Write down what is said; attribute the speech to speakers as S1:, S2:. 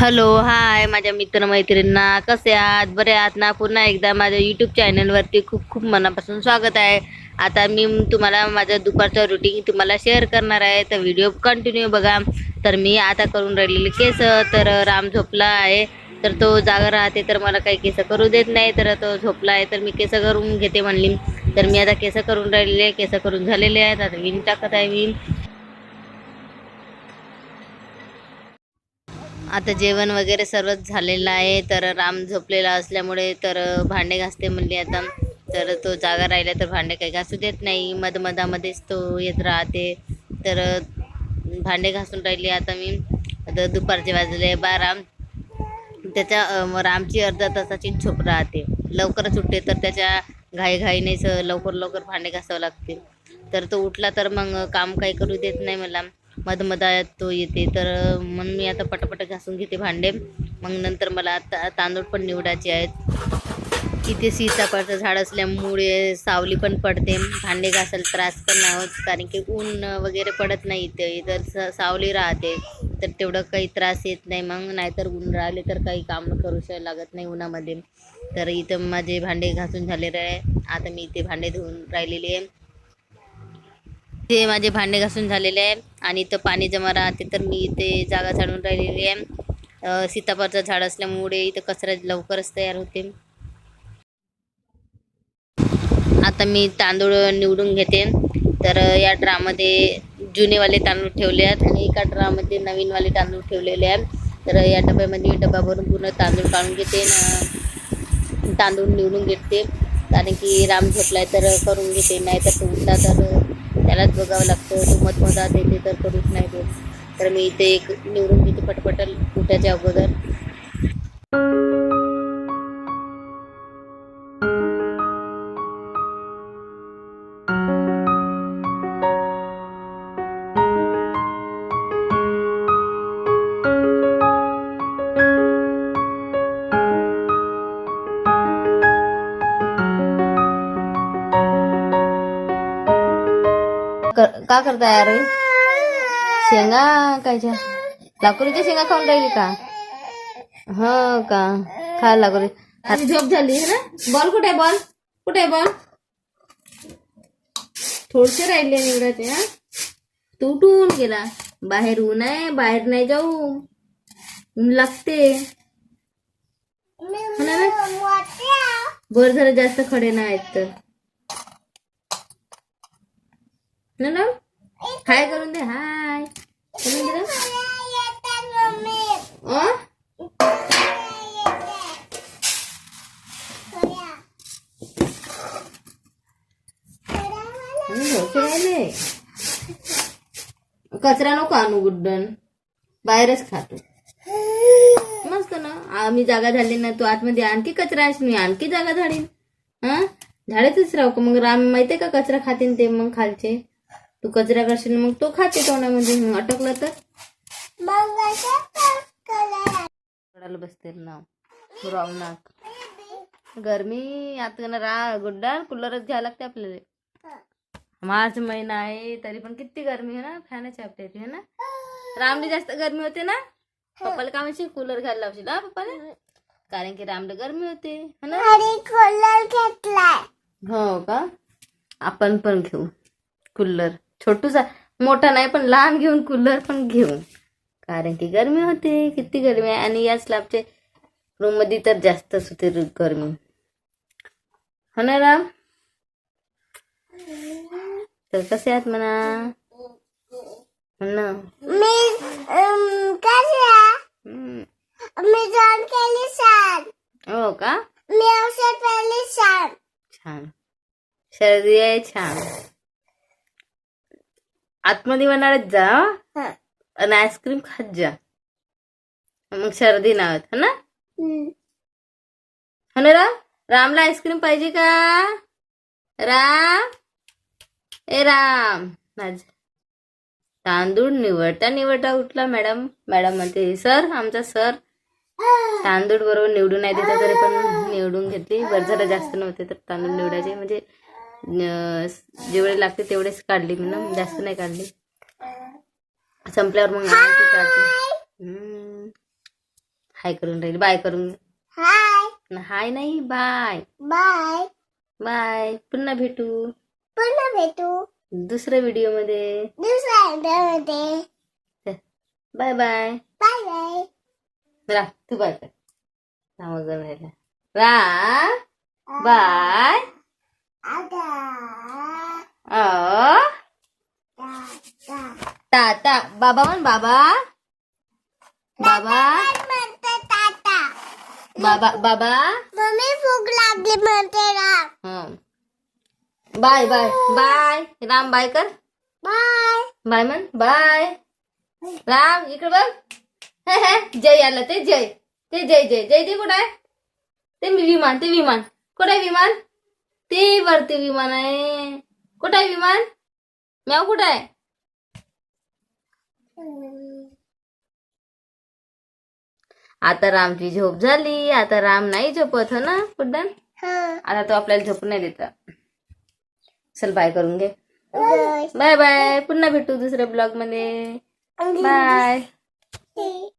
S1: Hello hi माझ्या मित्रमैत्रिणींना. कसे आहात? बरे आहात ना? पुन्हा एकदा माझ्या यूट्यूब चॅनलवरती खूप खूप मनापासून स्वागत आहे. आता मी तुम्हाला माझं दुपारचं रुटीन तुम्हाला शेअर करणार आहे. तर व्हिडिओ कंटिन्यू बघा. तर मी आता करून राहिलेले केस. तर राम झोपला आहे. तर तो जागा राहते तर मला काही केस करू देत नाही. तर तो झोपला आहे तर मी केस करून घेते म्हणली. तर मी आता केस करून राहिलेले केस करून झालेले आहेत. आता विण टाकत आहे मी. आता जेवण वगैरे सर्वच झालेलं आहे तर राम झोपलेला असल्यामुळे तर भांडे घासते म्हणली आता. तर तो जागा राहिला तर भांडे काही घासू देत नाही. मधमधामध्येच तो येत राहते. तर भांडे घासून राहिली आता मी. आता दुपारचे वाजले बारा. त्याच्या रामची अर्धा तासाची झोप राहते. लवकरच उठते तर त्याच्या घाईघाईनेच लवकर लवकर भांडे घासावं लागते तर तो उठला तर मग काम काही करू देत नाही मला. मधमधात तो येते. तर म्हणून मी आता पटापट घासून घेते भांडे. मग नंतर मला आता तांदूळ पण निवडायचे आहेत. इथे सीताफळचं झाड असल्यामुळे सावली पण पडते. भांडे घासायला त्रास पण नाही होत कारण की ऊन वगैरे पडत नाही इथे. इतर सावली राहते तर तेवढं काही त्रास येत नाही. मग नाहीतर ऊन राहिले तर काही काम करू लागत नाही उन्हामध्ये. तर इथं माझे भांडे घासून झालेले आहे. आता मी इथे भांडे धुवून राहिलेले आहे. ते माझे भांडे घासून झालेले आहे आणि इथं पाणी जमा राहते तर मी इथे जागा झाडून राहिलेली आहे. सीताफळचं झाड असल्यामुळे इथं कचरा लवकरच तयार होते. आता मी तांदूळ निवडून घेते. तर या ड्रामध्ये जुनेवाले तांदूळ ठेवले आहेत आणि एका ड्रामध्ये नवीनवाले तांदूळ ठेवलेले आहेत. तर या डब्यामध्ये डबा भरून पूर्ण तांदूळ काढून घेते तांदूळ निवडून घेते. कारण की राम झोपलाय तर करून घेते नाही तर उठला तर त्यालाच बघावं लागतं. तो मधमधात येते तर करूच नाही देत. तर मी इथे एक निवडून घेते पटपट उठायच्या अगोदर. कर- का करताय अरे शेंगा कायच्या लाकूरीच्या शेंगा खाऊन राहिली का? हो का? खा लाकूरी झोप झाली है ना? बॉल कुठे बॉल? कुठे बॉल? थोडसे राहिले निवडायचे हा? तू उठून गेला. बाहेर ऊन आहे बाहेर नाही जाऊ. ऊन लागते. हो? बर जरा जास्त खडे नाही आहेत तर. ना ना हाय करून दे हाय करून दे ना. कचरा नको आणू गुड्डन. बाहेरच खातो मस्त ना. आम्ही जागा झाली ना तू आतमध्ये आणखी कचरा आहेस मी आणखी जागा झाडीन. हा? झाडेतच राहू का मग? राम माहितीये का कचरा खातीन ते मग खालचे? तू कचरा करशील मग तो खाते तोंडामध्ये. मग अटकलं तर? बसते ना. रावनाक गरमी आता ना रा गुड्डा कूलरच घ्यायला लागते आपल्याला. मार्च महिना आहे तरी पण किती गरमी आहे ना फॅनच आपल्या इथे, ना. रामली जास्त गरमी होते ना? पप्पाला का म्हणशील कूलर घ्यायला लावशील? हा पप्पाला? कारण की रामला गरमी होते हो का? आपण पण घेऊ कूलर छोटूसा मोठा नाही पण लहान घेऊन कूलर पण घेऊ कारण की गरमी होते किती गरमी आहे. आणि या स्लॅबचे रूममध्ये तर जास्तच होते गरमी. हो ना राम? तर कसे आहात म्हणा हो ना. हो का? छान. सर्दी आहे छान. आतमध्ये उन्हाळ्यात जा. हं? आणि आईस्क्रीम खात जा. मग सर्दी नाही होत हो ना? हो ना राम रामला आईस्क्रीम पाहिजे का? राम ए राम. माझ. तांदूळ निवडता निवडता उठला मॅडम. मॅडम म्हणते सर आमचा सर. तांदूळ बरोबर निवडून नाही देता तरी पण निवडून घेतली. बरं जरा जास्त नव्हते तर तांदूळ निवडायचे. म्हणजे जेवढे लागते तेवढेच काढली मी ना जास्त नाही काढली. संपल्यावर मग काढते. हाय करून राहील. बाय करून.
S2: हाय
S1: हाय नाही बाय
S2: बाय
S1: बाय पुन्हा भेटू.
S2: पुन्हा भेटू.
S1: दुसऱ्या व्हिडिओमध्ये
S2: दुसऱ्या मध्ये
S1: बाय बाय
S2: बाय बाय
S1: रा तू बाय कर. राम राहिला. रा बाय अ ताता बाबा म्हण बाबा. बाबा.
S2: म्हणते
S1: बाबा बाबा.
S2: मम्मी भूक लागली म्हणते राम
S1: हं. Bye bye. Bye. Ram bye कर.
S2: बाय
S1: बाय म्हण. बाय. राम इकडे बघ. हे, जय आलं ते जय. ते जय जय. जय जय कुठं आहे? ते मी विमान ते विमान. कुठे आहे विमान? ते वरती विमान आहे. कुठं आहे विमान? म्याव कुठं आहे? आता रामची झोप झाली. आता राम नाही झोपत हो ना
S2: हा.
S1: आता तो आपल्याला झोपून नाही देत. चल बाय करून घे.
S2: बाय
S1: बाय बाय पुन्हा भेटू दुसऱ्या ब्लॉगमध्ये. बाय